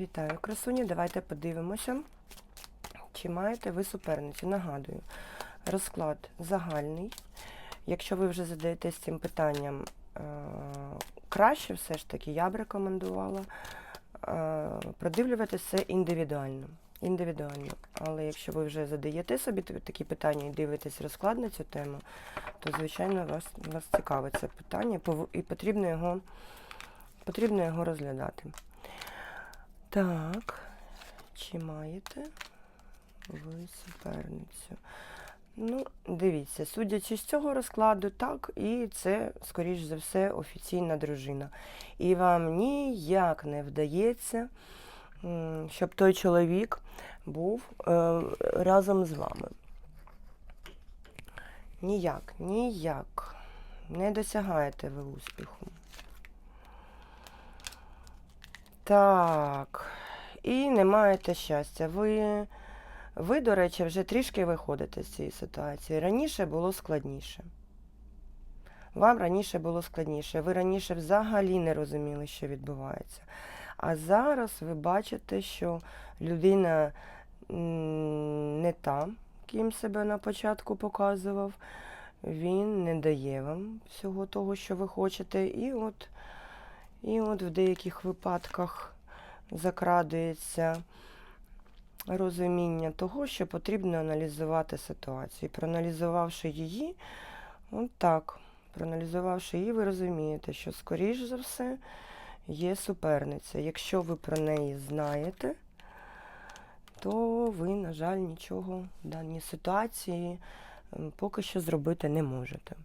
Вітаю, красуні. Давайте подивимося, чи маєте ви суперницю. Нагадую, розклад загальний. Якщо ви вже задаєтесь цим питанням е, краще, все ж таки, я б рекомендувала е, продивлювати це індивідуально. Індивідуально. Але якщо ви вже задаєте собі такі питання і дивитесь розклад на цю тему, то звичайно вас, вас цікавить це питання, і потрібно його, потрібно його розглядати. Так, чи маєте ви суперницю? Ну, дивіться, судячи з цього розкладу, так, і це, скоріш за все, офіційна дружина. І вам ніяк не вдається, щоб той чоловік був е, разом з вами. Ніяк, ніяк. Не досягаєте ви успіху. Так. І не маєте щастя. Ви, ви, до речі, вже трішки виходите з цієї ситуації. Раніше було складніше. Вам раніше було складніше. Ви раніше взагалі не розуміли, що відбувається. А зараз ви бачите, що людина не та, ким себе на початку показував. Він не дає вам всього того, що ви хочете. І от, і от в деяких випадках закрадується розуміння того, що потрібно аналізувати ситуацію. Проаналізувавши її, от так, проаналізувавши її, ви розумієте, що, скоріш за все, є суперниця. Якщо ви про неї знаєте, то ви, на жаль, нічого в даній ситуації поки що зробити не можете.